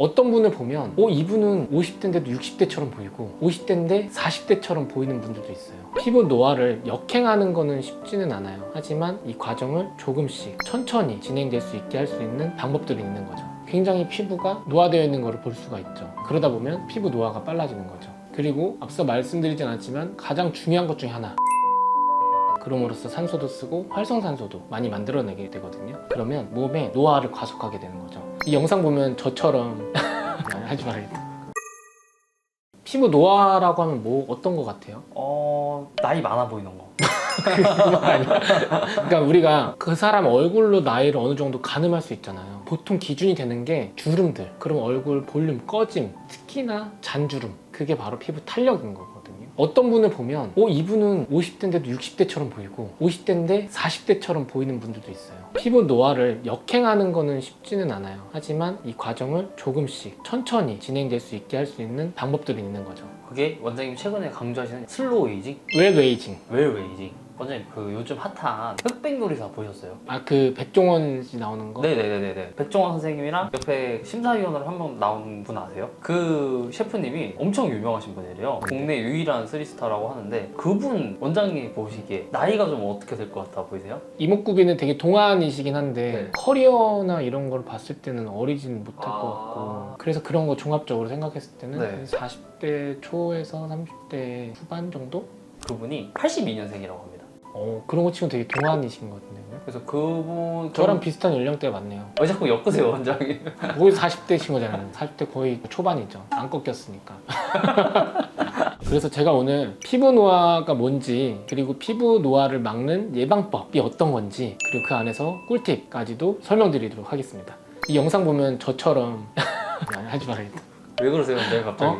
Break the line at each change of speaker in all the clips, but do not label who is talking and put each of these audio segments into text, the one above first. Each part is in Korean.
어떤 분을 보면 어 이분은 50대인데도 60대처럼 보이고 50대인데 40대처럼 보이는 분들도 있어요. 피부 노화를 역행하는 거는 쉽지는 않아요. 하지만 이 과정을 조금씩 천천히 진행될 수 있게 할 수 있는 방법들이 있는 거죠. 굉장히 피부가 노화되어 있는 것을 볼 수가 있죠. 그러다 보면 피부 노화가 빨라지는 거죠. 그리고 앞서 말씀드리진 않았지만 가장 중요한 것 중에 하나 그럼으로써 산소도 쓰고 활성산소도 많이 만들어내게 되거든요. 그러면 몸의 노화를 가속하게 되는 거죠. 이 영상 보면 저처럼 하지 말아야겠다. 피부 노화라고 하면 뭐 어떤 거 같아요?
어 나이 많아 보이는 거.
그러니까 우리가 그 사람 얼굴로 나이를 어느 정도 가늠할 수 있잖아요. 보통 기준이 되는 게 주름들. 그럼 얼굴 볼륨 꺼짐, 특히나 잔주름. 그게 바로 피부 탄력인 거거든요. 어떤 분을 보면 어 이분은 50대인데도 60대처럼 보이고 50대인데 40대처럼 보이는 분들도 있어요. 피부 노화를 역행하는 거는 쉽지는 않아요. 하지만 이 과정을 조금씩 천천히 진행될 수 있게 할 수 있는 방법들이 있는 거죠.
그게 원장님 최근에 강조하시는 슬로우 에이징,
웹웨이징.
웰 에이징. 원장님 그 요즘 핫한 흑백 요리사 보셨어요?
아 그 백종원 씨 나오는 거?
네네네네. 백종원 선생님이랑 옆에 심사위원으로 한 번 나온 분 아세요? 그 셰프님이 엄청 유명하신 분이래요. 국내 유일한 쓰리스타라고 하는데 그분 원장님 보시기에 나이가 좀 어떻게 될 것 같아 보이세요?
이목구비는 되게 동안이시긴 한데
네.
커리어나 이런 걸 봤을 때는 어리진 못할
아.
것 같고 그래서 그런 거 종합적으로 생각했을 때는
네.
한 40대 초에서 30대 후반 정도?
그분이 82년생이라고 합니다.
어 그런 거 치고 되게 동안이신 것 같은데요?
그래서 그분
저랑 비슷한 연령대 맞네요.
왜 자꾸 엮으세요 원장님?
거의 40대신 거잖아요. 40대 거의 초반이죠. 안 꺾였으니까. 그래서 제가 오늘 피부 노화가 뭔지 그리고 피부 노화를 막는 예방법이 어떤 건지 그리고 그 안에서 꿀팁까지도 설명드리도록 하겠습니다. 이 영상 보면 저처럼 아니, 하지 말아야겠다.
왜 그러세요 원장님 갑자기?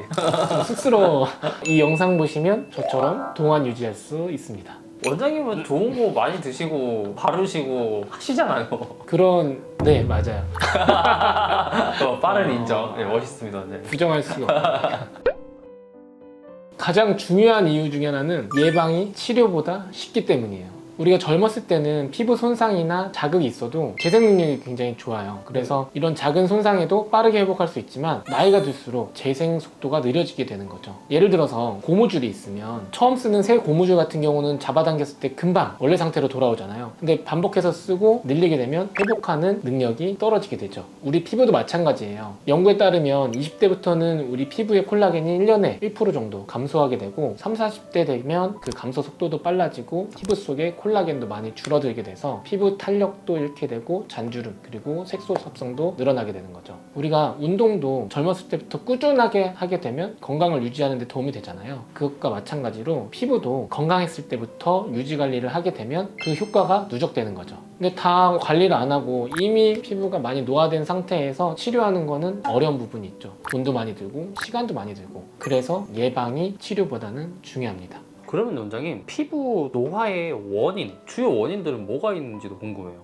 좀 쑥스러워. 이 영상 보시면 저처럼 동안 유지할 수 있습니다
원장님은 좋은 거 많이 드시고 바르시고 하시잖아요.
그런 네 맞아요
어, 빠른 인정. 네, 멋있습니다 원장님.
부정할 수가 없어요. 가장 중요한 이유 중에 하나는 예방이 치료보다 쉽기 때문이에요. 우리가 젊었을 때는 피부 손상이나 자극이 있어도 재생 능력이 굉장히 좋아요. 그래서 이런 작은 손상에도 빠르게 회복할 수 있지만 나이가 들수록 재생 속도가 느려지게 되는 거죠. 예를 들어서 고무줄이 있으면 처음 쓰는 새 고무줄 같은 경우는 잡아당겼을 때 금방 원래 상태로 돌아오잖아요. 근데 반복해서 쓰고 늘리게 되면 회복하는 능력이 떨어지게 되죠. 우리 피부도 마찬가지예요. 연구에 따르면 20대부터는 우리 피부의 콜라겐이 1년에 1% 정도 감소하게 되고 30, 40대 되면 그 감소 속도도 빨라지고 피부 속에 콜라겐 도 많이 줄어들게 돼서 피부 탄력도 잃게 되고 잔주름 그리고 색소 섭성도 늘어나게 되는 거죠. 우리가 운동도 젊었을 때부터 꾸준하게 하게 되면 건강을 유지하는 데 도움이 되잖아요. 그것과 마찬가지로 피부도 건강했을 때부터 유지 관리를 하게 되면 그 효과가 누적되는 거죠. 근데 다 관리를 안 하고 이미 피부가 많이 노화된 상태에서 치료하는 거는 어려운 부분이 있죠. 돈도 많이 들고 시간도 많이 들고 그래서 예방이 치료보다는 중요합니다.
그러면 원장님 피부 노화의 원인 주요 원인들은 뭐가 있는지도 궁금해요.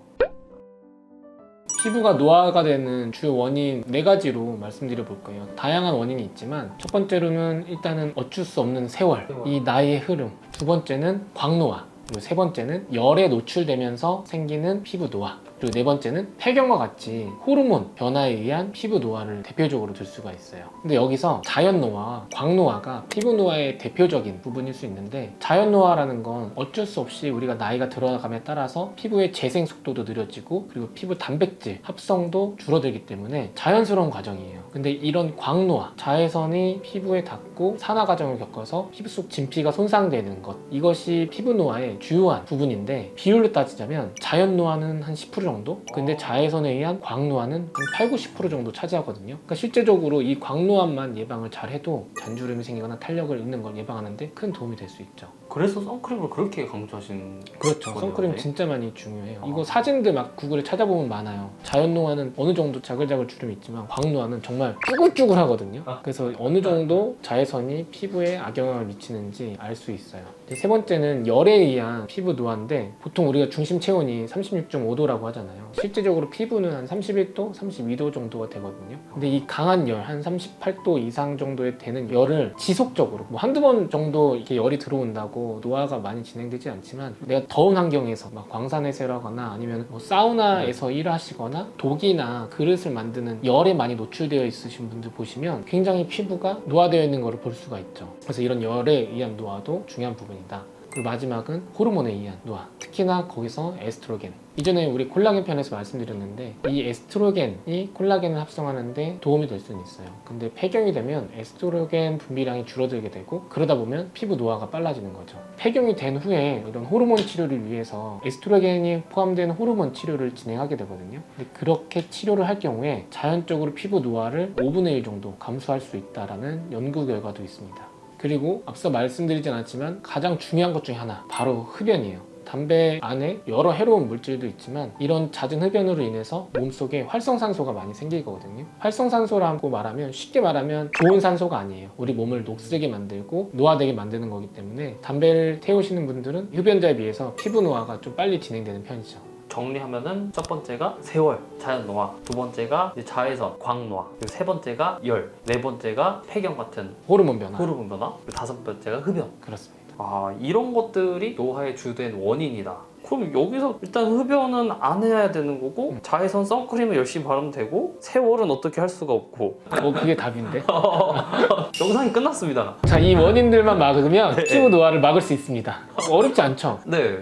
피부가 노화가 되는 주요 원인 네 가지로 말씀드려 볼 거예요. 다양한 원인이 있지만 첫 번째로는 일단은 어쩔 수 없는 세월, 이 나이의 흐름. 두 번째는 광노화. 그리고 세 번째는 열에 노출되면서 생기는 피부 노화. 그리고 네 번째는 폐경과 같이 호르몬 변화에 의한 피부 노화를 대표적으로 들 수가 있어요. 근데 여기서 자연 노화와 광노화가 피부 노화의 대표적인 부분일 수 있는데 자연 노화라는 건 어쩔 수 없이 우리가 나이가 들어감에 따라서 피부의 재생 속도도 느려지고 그리고 피부 단백질 합성도 줄어들기 때문에 자연스러운 과정이에요. 근데 이런 광노화, 자외선이 피부에 닿고 산화 과정을 겪어서 피부 속 진피가 손상되는 것 이것이 피부 노화의 주요한 부분인데 비율로 따지자면 자연 노화는 한 10% 정도? 근데 자외선에 의한 광노화는 한 8, 90% 정도 차지하거든요. 그러니까 실제적으로 이 광노화만 예방을 잘 해도 잔주름이 생기거나 탄력을 잃는 걸 예방하는데 큰 도움이 될 수 있죠.
그래서 선크림을 그렇게 강조하신
그렇죠.
거네요,
선크림
네.
진짜 많이 중요해요.
아.
이거 사진들 막 구글에 찾아보면 많아요. 자연 노화는 어느 정도 자글자글 주름이 있지만 광노화는 정말 쭈글쭈글 하거든요.
아.
그래서 어느 정도 자외선이 피부에 악영향을 미치는지 알 수 있어요. 세 번째는 열에 의한 피부 노화인데 보통 우리가 중심 체온이 36.5도라고 하잖아요. 실제적으로 피부는 한 31도, 32도 정도가 되거든요. 근데 이 강한 열, 한 38도 이상 정도에 되는 열을 지속적으로 뭐 한두 번 정도 이렇게 열이 들어온다고 노화가 많이 진행되지 않지만 내가 더운 환경에서 막 광산에서 일하거나 아니면 뭐 사우나에서 일하시거나 독이나 그릇을 만드는 열에 많이 노출되어 있으신 분들 보시면 굉장히 피부가 노화되어 있는 것을 볼 수가 있죠. 그래서 이런 열에 의한 노화도 중요한 부분 이다. 그리고 마지막은 호르몬에 의한 노화. 특히나 거기서 에스트로겐. 이전에 우리 콜라겐 편에서 말씀드렸는데 이 에스트로겐이 콜라겐을 합성하는데 도움이 될 수는 있어요. 근데 폐경이 되면 에스트로겐 분비량이 줄어들게 되고 그러다 보면 피부 노화가 빨라지는 거죠. 폐경이 된 후에 이런 호르몬 치료를 위해서 에스트로겐이 포함된 호르몬 치료를 진행하게 되거든요. 근데 그렇게 치료를 할 경우에 자연적으로 피부 노화를 5분의 1 정도 감소할 수 있다라는 연구 결과도 있습니다. 그리고 앞서 말씀드리진 않았지만 가장 중요한 것 중에 하나 바로 흡연이에요. 담배 안에 여러 해로운 물질도 있지만 이런 잦은 흡연으로 인해서 몸속에 활성산소가 많이 생기거든요. 활성산소라고 말하면 쉽게 말하면 좋은 산소가 아니에요. 우리 몸을 녹슬게 만들고 노화되게 만드는 거기 때문에 담배를 태우시는 분들은 흡연자에 비해서 피부 노화가 좀 빨리 진행되는 편이죠.
정리하면은 첫 번째가 세월, 자연 노화, 두 번째가 이제 자외선, 광 노화, 그리고 세 번째가 열, 네 번째가 폐경 같은
호르몬 변화.
호르몬 변화, 그리고 다섯 번째가 흡연.
그렇습니다.
아 이런 것들이 노화의 주된 원인이다. 그럼 여기서 일단 흡연은 안 해야 되는 거고 자외선 선크림을 열심히 바르면 되고 세월은 어떻게 할 수가 없고
어, 그게 답인데.
영상이 끝났습니다.
자, 이 원인들만 막으면
네.
피부 노화를 막을 수 있습니다. 어렵지 않죠?
네.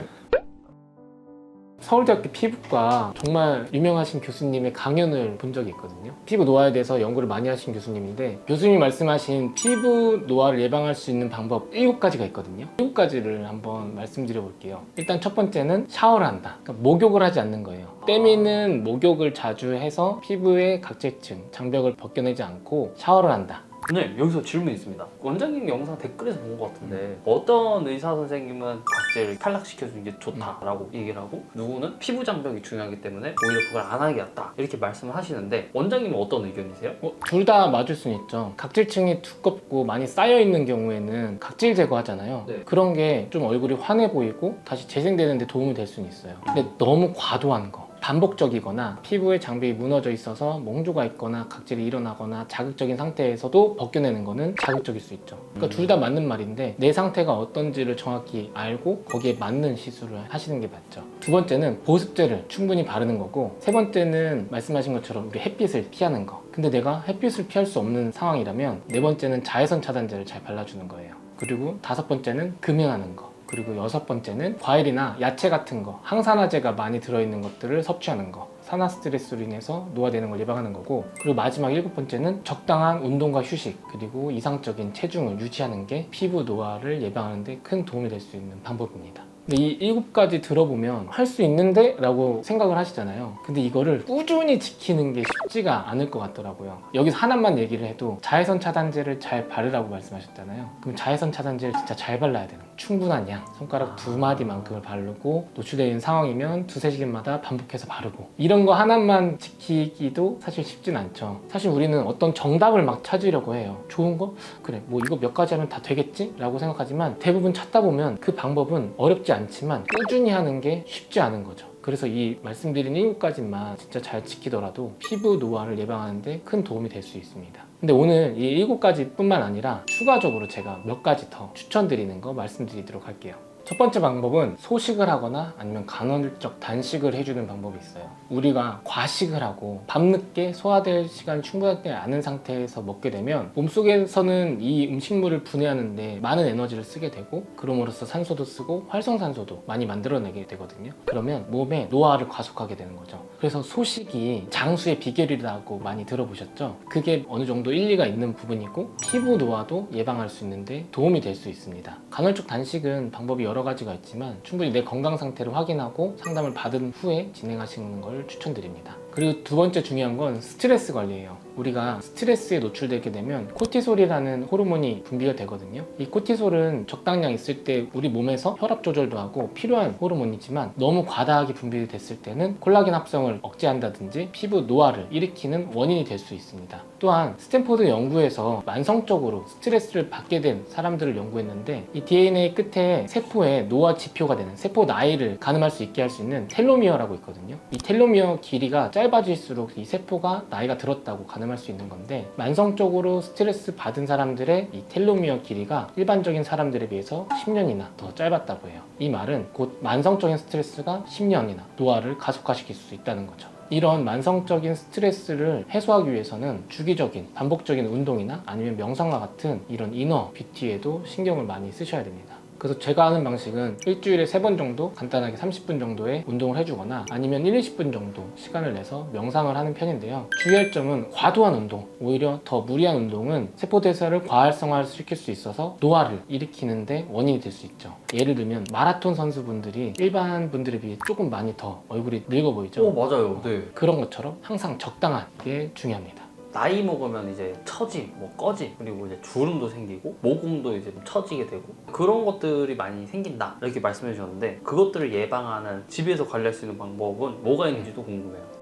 서울대학교 피부과 정말 유명하신 교수님의 강연을 본 적이 있거든요. 피부 노화에 대해서 연구를 많이 하신 교수님인데 교수님이 말씀하신 피부 노화를 예방할 수 있는 방법 7가지가 있거든요. 7가지를 한번 말씀드려 볼게요. 일단 첫 번째는 샤워를 한다. 그러니까 목욕을 하지 않는 거예요. 때미는 목욕을 자주 해서 피부의 각질층, 장벽을 벗겨내지 않고 샤워를 한다.
네, 여기서 질문 있습니다. 원장님 영상 댓글에서 본 것 같은데 어떤 의사 선생님은 각질을 탈락시켜주는 게 좋다라고 얘기를 하고 누구는 피부 장벽이 중요하기 때문에 오히려 그걸 안 하는 게 낫다 이렇게 말씀을 하시는데 원장님은 어떤 의견이세요?
둘다 맞을 수는 있죠. 각질층이 두껍고 많이 쌓여 있는 경우에는 각질 제거하잖아요.
네.
그런 게 좀 얼굴이 환해 보이고 다시 재생되는데 도움이 될 수는 있어요. 근데 너무 과도한 거. 반복적이거나 피부에 장벽이 무너져 있어서 몽조가 있거나 각질이 일어나거나 자극적인 상태에서도 벗겨내는 거는 자극적일 수 있죠. 그러니까 둘 다 맞는 말인데 내 상태가 어떤지를 정확히 알고 거기에 맞는 시술을 하시는 게 맞죠. 두 번째는 보습제를 충분히 바르는 거고 세 번째는 말씀하신 것처럼 우리 햇빛을 피하는 거. 근데 내가 햇빛을 피할 수 없는 상황이라면 네 번째는 자외선 차단제를 잘 발라주는 거예요. 그리고 다섯 번째는 금연하는 거. 그리고 여섯 번째는 과일이나 야채 같은 거, 항산화제가 많이 들어있는 것들을 섭취하는 거. 산화 스트레스로 인해서 노화되는 걸 예방하는 거고 그리고 마지막 일곱 번째는 적당한 운동과 휴식 그리고 이상적인 체중을 유지하는 게 피부 노화를 예방하는 데 큰 도움이 될 수 있는 방법입니다. 근데 이 일곱 가지 들어보면 할 수 있는데? 라고 생각을 하시잖아요. 근데 이거를 꾸준히 지키는 게 쉽지가 않을 것 같더라고요. 여기서 하나만 얘기를 해도 자외선 차단제를 잘 바르라고 말씀하셨잖아요. 그럼 자외선 차단제를 진짜 잘 발라야 되는 거예요. 충분한 양, 손가락 두 마디만큼을 바르고 노출되어 있는 상황이면 두세 시간마다 반복해서 바르고 이런 거 하나만 지키기도 사실 쉽진 않죠. 사실 우리는 어떤 정답을 막 찾으려고 해요. 좋은 거? 그래, 뭐 이거 몇 가지 하면 다 되겠지? 라고 생각하지만 대부분 찾다 보면 그 방법은 어렵지 않지만 꾸준히 하는 게 쉽지 않은 거죠. 그래서 이 말씀드린 일곱 가지만 진짜 잘 지키더라도 피부 노화를 예방하는데 큰 도움이 될 수 있습니다. 근데 오늘 이 일곱 가지 뿐만 아니라 추가적으로 제가 몇 가지 더 추천드리는 거 말씀드리도록 할게요. 첫 번째 방법은 소식을 하거나 아니면 간헐적 단식을 해주는 방법이 있어요. 우리가 과식을 하고 밤늦게 소화될 시간이 충분하지 않은 상태에서 먹게 되면 몸속에서는 이 음식물을 분해하는데 많은 에너지를 쓰게 되고 그럼으로써 산소도 쓰고 활성산소도 많이 만들어내게 되거든요. 그러면 몸에 노화를 가속하게 되는 거죠. 그래서 소식이 장수의 비결이라고 많이 들어보셨죠? 그게 어느 정도 일리가 있는 부분이고 피부 노화도 예방할 수 있는데 도움이 될 수 있습니다. 간헐적 단식은 방법이 여러 가지가 있지만 충분히 내 건강 상태를 확인하고 상담을 받은 후에 진행하시는 걸 추천드립니다. 그리고 두 번째 중요한 건 스트레스 관리예요. 우리가 스트레스에 노출되게 되면 코티솔이라는 호르몬이 분비가 되거든요. 이 코티솔은 적당량 있을 때 우리 몸에서 혈압 조절도 하고 필요한 호르몬이지만 너무 과다하게 분비됐을 때는 콜라겐 합성을 억제한다든지 피부 노화를 일으키는 원인이 될 수 있습니다. 또한 스탠포드 연구에서 만성적으로 스트레스를 받게 된 사람들을 연구했는데 이 DNA 끝에 세포의 노화 지표가 되는 세포 나이를 가늠할 수 있게 할 수 있는 텔로미어라고 있거든요. 이 텔로미어 길이가 짧 아질수록 이 세포가 나이가 들었다고 가늠할 수 있는 건데 만성적으로 스트레스 받은 사람들의 이 텔로미어 길이가 일반적인 사람들에 비해서 10년이나 더 짧았다고 해요. 이 말은 곧 만성적인 스트레스가 10년이나 노화를 가속화시킬 수 있다는 거죠. 이런 만성적인 스트레스를 해소하기 위해서는 주기적인 반복적인 운동이나 아니면 명상과 같은 이런 이너 뷰티에도 신경을 많이 쓰셔야 됩니다. 그래서 제가 하는 방식은 일주일에 세 번 정도 간단하게 30분 정도의 운동을 해주거나 아니면 1, 20분 정도 시간을 내서 명상을 하는 편인데요. 주의할 점은 과도한 운동, 오히려 더 무리한 운동은 세포 대사를 과활성화를 시킬 수 있어서 노화를 일으키는데 원인이 될 수 있죠. 예를 들면 마라톤 선수분들이 일반 분들에 비해 조금 많이 더 얼굴이 늙어 보이죠.
오 맞아요. 네.
그런 것처럼 항상 적당한 게 중요합니다.
나이 먹으면 이제 처지, 뭐 꺼지, 그리고 이제 주름도 생기고 모공도 이제 좀 처지게 되고 그런 것들이 많이 생긴다 이렇게 말씀해 주셨는데 그것들을 예방하는 집에서 관리할 수 있는 방법은 뭐가 있는지도 궁금해요.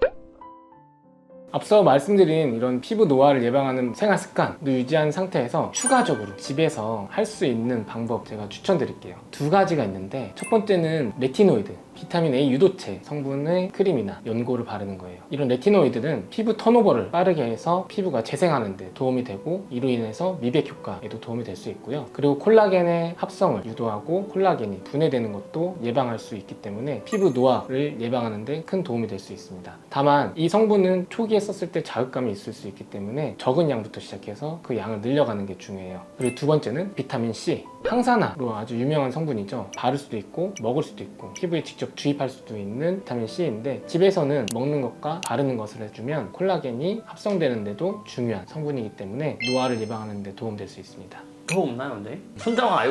앞서 말씀드린 이런 피부 노화를 예방하는 생활 습관을 유지한 상태에서 추가적으로 집에서 할 수 있는 방법 제가 추천드릴게요. 두 가지가 있는데 첫 번째는 레티노이드, 비타민 A 유도체 성분의 크림이나 연고를 바르는 거예요. 이런 레티노이드는 피부 턴오버를 빠르게 해서 피부가 재생하는 데 도움이 되고 이로 인해서 미백 효과에도 도움이 될 수 있고요. 그리고 콜라겐의 합성을 유도하고 콜라겐이 분해되는 것도 예방할 수 있기 때문에 피부 노화를 예방하는 데 큰 도움이 될 수 있습니다. 다만 이 성분은 초기에 썼을 때 자극감이 있을 수 있기 때문에 적은 양부터 시작해서 그 양을 늘려가는 게 중요해요. 그리고 두 번째는 비타민 C. 항산화로 아주 유명한 성분이죠. 바를 수도 있고 먹을 수도 있고 피부에 직접 주입할 수도 있는 비타민 C인데 집에서는 먹는 것과 바르는 것을 해주면 콜라겐이 합성되는데도 중요한 성분이기 때문에 노화를 예방하는 데 도움될 수 있습니다.
더 없나요, 원장님?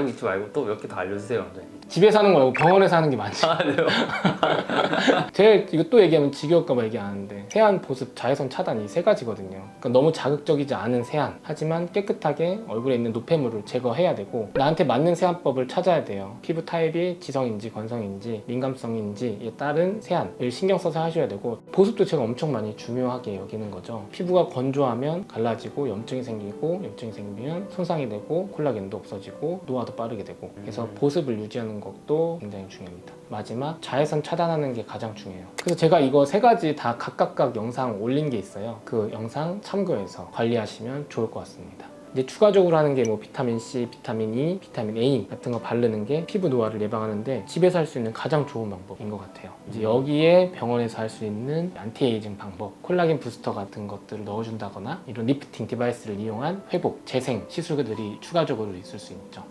있지 말고 또 몇 개 더 알려주세요, 원장님.
집에 사는 거 말고 병원에서 하는 게 많지.
아, 네요.
제일 이거 또 얘기하면 지겨울까봐 얘기 안 하는데 세안, 보습, 자외선 차단 이 세 가지거든요. 그러니까 너무 자극적이지 않은 세안 하지만 깨끗하게 얼굴에 있는 노폐물을 제거해야 되고 나한테 맞는 세안법을 찾아야 돼요. 피부 타입이 지성인지 건성인지 민감성인지에 따른 세안을 신경 써서 하셔야 되고 보습도 제가 엄청 많이 중요하게 여기는 거죠. 피부가 건조하면 갈라지고 염증이 생기고 염증이 생기면 손상이 되고 콜라겐도 없어지고 노화도 빠르게 되고 그래서
음.
보습을 유지하는 것도 굉장히 중요합니다. 마지막 자외선 차단하는 게 가장 중요해요. 그래서 제가 이거 세 가지 다 각각각 영상 올린 게 있어요. 그 영상 참고해서 관리하시면 좋을 것 같습니다. 이제 추가적으로 하는 게 뭐 비타민 C, 비타민 E, 비타민 A 같은 거 바르는 게 피부 노화를 예방하는데 집에서 할 수 있는 가장 좋은 방법인 것 같아요. 이제 여기에 병원에서 할 수 있는 안티에이징 방법, 콜라겐 부스터 같은 것들을 넣어준다거나 이런 리프팅 디바이스를 이용한 회복, 재생 시술들이 추가적으로 있을 수 있죠.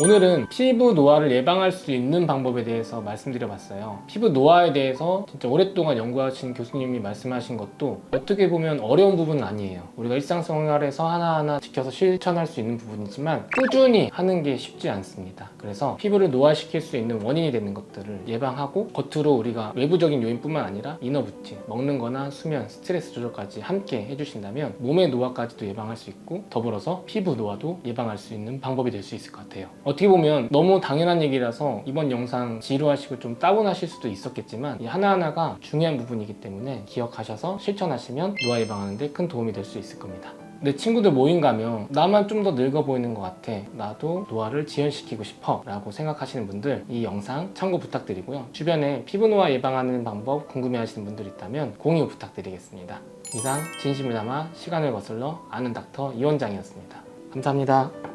오늘은 피부 노화를 예방할 수 있는 방법에 대해서 말씀드려봤어요. 피부 노화에 대해서 진짜 오랫동안 연구하신 교수님이 말씀하신 것도 어떻게 보면 어려운 부분은 아니에요. 우리가 일상생활에서 하나하나 지켜서 실천할 수 있는 부분이지만 꾸준히 하는 게 쉽지 않습니다. 그래서 피부를 노화시킬 수 있는 원인이 되는 것들을 예방하고 겉으로 우리가 외부적인 요인뿐만 아니라 이너뷰티, 먹는 거나 수면, 스트레스 조절까지 함께 해주신다면 몸의 노화까지도 예방할 수 있고 더불어서 피부 노화도 예방할 수 있는 방법이 될 수 있을 것 같아요. 어떻게 보면 너무 당연한 얘기라서 이번 영상 지루하시고 좀 따분하실 수도 있었겠지만 이 하나하나가 중요한 부분이기 때문에 기억하셔서 실천하시면 노화 예방하는 데 큰 도움이 될 수 있을 겁니다. 내 친구들 모임 가면 나만 좀 더 늙어 보이는 것 같아. 나도 노화를 지연시키고 싶어. 라고 생각하시는 분들 이 영상 참고 부탁드리고요. 주변에 피부 노화 예방하는 방법 궁금해 하시는 분들 있다면 공유 부탁드리겠습니다. 이상 진심을 담아 시간을 거슬러 아는 닥터 이원장이었습니다. 감사합니다.